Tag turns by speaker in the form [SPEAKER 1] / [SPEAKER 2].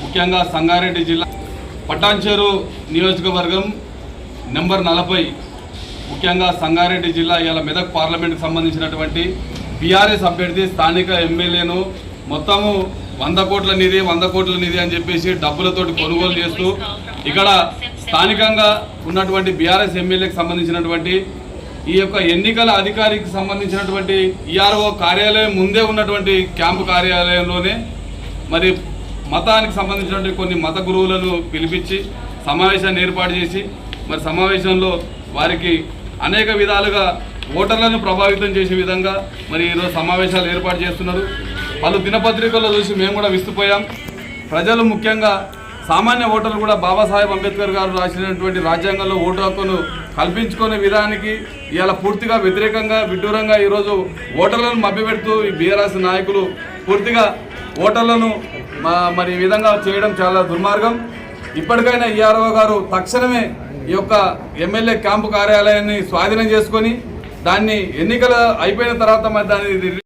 [SPEAKER 1] ముఖ్యంగా సంగారెడ్డి జిల్లా పటాన్చేరు నియోజకవర్గం నెంబర్ నలభై. ముఖ్యంగా సంగారెడ్డి జిల్లా ఇవాళ మెదక్ పార్లమెంట్కి సంబంధించినటువంటి బీఆర్ఎస్ అభ్యర్థి స్థానిక ఎమ్మెల్యేను మొత్తము వంద కోట్ల నిధి వంద కోట్ల నిధి అని చెప్పేసి డబ్బులతోటి కొనుగోలు చేస్తూ ఇక్కడ స్థానికంగా ఉన్నటువంటి బీఆర్ఎస్ ఎమ్మెల్యేకి సంబంధించినటువంటి ఈ యొక్క ఎన్నికల అధికారికి సంబంధించినటువంటి ఈఆర్ఓ కార్యాలయం ముందే ఉన్నటువంటి క్యాంపు కార్యాలయంలోనే మరి మతానికి సంబంధించినటువంటి కొన్ని మత గురువులను పిలిపించి సమావేశాన్ని ఏర్పాటు చేసి మరి సమావేశంలో వారికి అనేక విధాలుగా ఓటర్లను ప్రభావితం చేసే విధంగా మరి ఈరోజు సమావేశాలు ఏర్పాటు చేస్తున్నారు. పలు దినపత్రికల్లో చూసి మేము కూడా విస్తుపోయాం. ప్రజలు ముఖ్యంగా సామాన్య ఓటర్లు కూడా బాబాసాహెబ్ అంబేద్కర్ గారు రాసినటువంటి రాజ్యాంగంలో ఓటు హక్కును కల్పించుకునే విధానానికి ఇలా పూర్తిగా వ్యతిరేకంగా విడ్డూరంగా ఈరోజు ఓటర్లను మభ్యపెడుతూ ఈ బీఆర్ఎస్ నాయకులు పూర్తిగా ఓటర్లను మరి ఈ విధంగా చేయడం చాలా దుర్మార్గం. ఇప్పటికైనా ఈఆర్ఓ గారు తక్షణమే ఈ యొక్క ఎమ్మెల్యే క్యాంపు కార్యాలయాన్ని స్వాధీనం చేసుకొని దాన్ని ఎన్నికల అయిపోయిన తర్వాత మరి దాన్ని